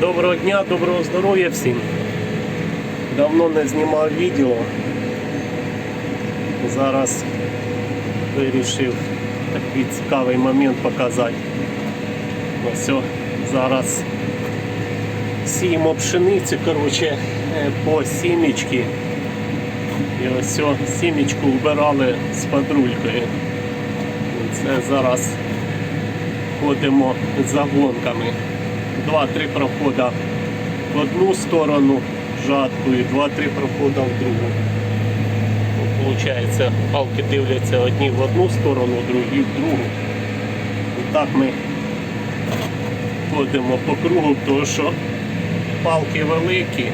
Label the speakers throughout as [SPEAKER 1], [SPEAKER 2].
[SPEAKER 1] Доброго дня, доброго здоров'я всім. Давно не знімав відео. Зараз вирішив такий цікавий момент показати. Ось зараз сіємо пшеницю, коротше, е, по сімечки. І ось сімечку вбирали з падрулькою. Це зараз ходимо за гонками. Два-три прохода в одну сторону жаткою, два-три прохода в другу. Получається, палки дивляться одні в одну сторону, другі в другу. І так ми ходимо по кругу, тому що палки великі,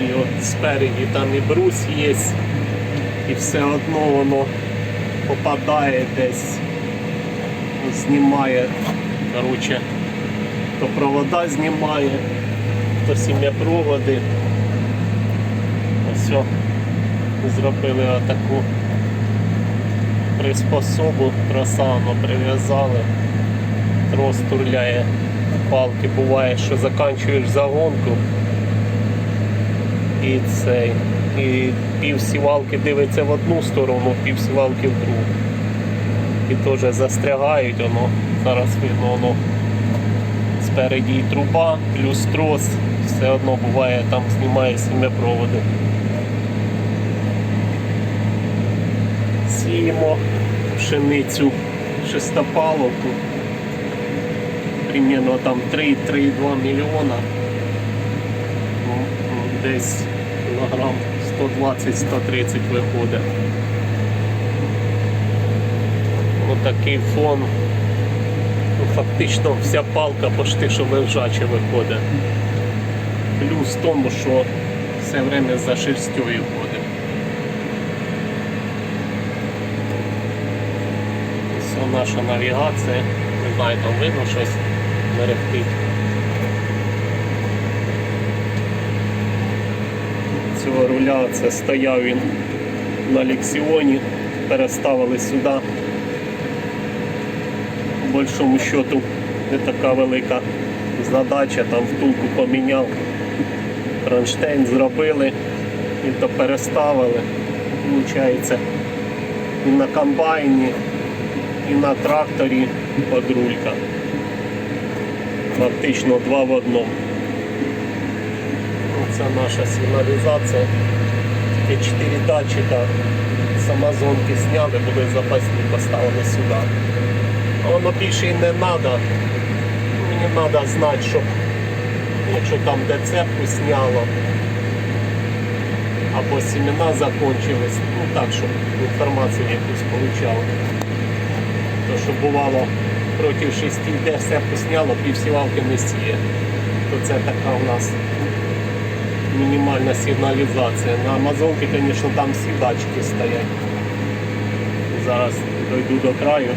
[SPEAKER 1] і от спереді там і брус є, і все одно воно попадає десь, знімає, коротше, то провода знімає, то сім'япроводи. Ось зробили отаку приспособу, красавно прив'язали, трос турляє палки, буває, що заканчуєш загонку і цей. І пів сівалки дивиться в одну сторону, пів сівалки в другу. І теж застрягають воно. Зараз видно воно спереді і труба, плюс трос, все одно буває, там знімає сім'япроводи. Сіємо пшеницю шестопаловку. Примерно там 3-3,2 мільйона. Ну, Десь кілограм 120-130 виходить. Отакий фон. Ну, фактично вся палка почти що лежача виходить. Плюс в тому, що все время за шерстю ходить. Це наша навігація. Не знаю, там видно щось мерехтить. Цього руля це стояв він на лексіоні, переставили сюди большому счету не така велика задача, там втулку поміняв, кронштейн зробили і то переставили. Получається і на комбайні, і на тракторі подрулька. Фактично два в одному. Це наша сигналізація. Тільки 4 датчика з Амазонки зняли, були запасні, поставили сюди. Воно більше і не треба. Мені треба знати, щоб якщо там де цепку зняло, або семена закончились, ну так, щоб інформацію якусь получав. То що бувало проти 6 де цепку зняло, півсівалки не сіє. То це така у нас мінімальна сигналізація. На Амазонки, звісно, там всі датчики стоять. Зараз дойду до краю.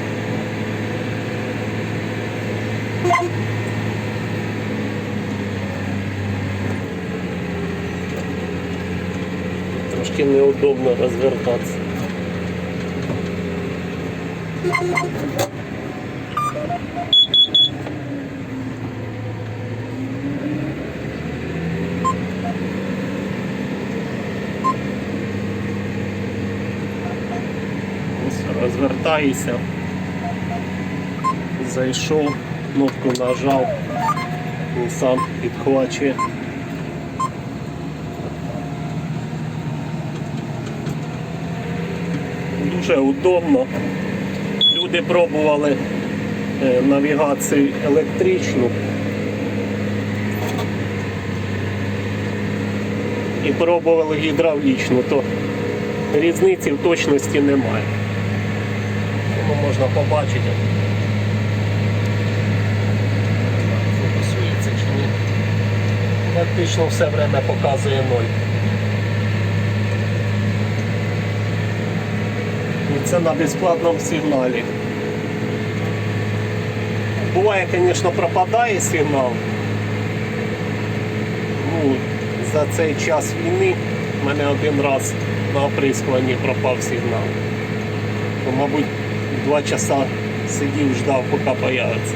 [SPEAKER 1] Трошки неудобно розвертатися. Ось Розвертаюся. Зайшов, кнопку нажав, він сам підхвачує. Дуже удобно. Люди пробували е, навігацію електричну. І пробували гідравлічну, то різниці в точності немає. Ну, можна побачити. Фокусується чи ні. Фактично все время показує ноль. Це на безплатному сигналі. Буває, звісно, пропадає сигнал. Ну, за цей час війни в мене один раз на оприскуванні пропав сигнал. То, мабуть, два часа сидів, ждав, поки появиться.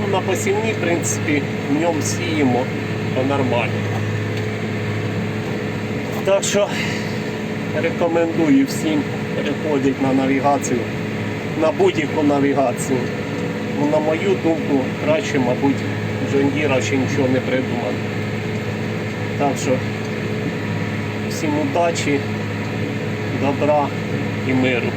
[SPEAKER 1] Ну, на посівні, в принципі, в ньому сіємо нормально. Так що рекомендую всім переходити на навігацію, на будь-яку навігацію. Ну, на мою думку, краще, мабуть, Джондіра ще нічого не придумали. Так що всім удачі, добра і миру.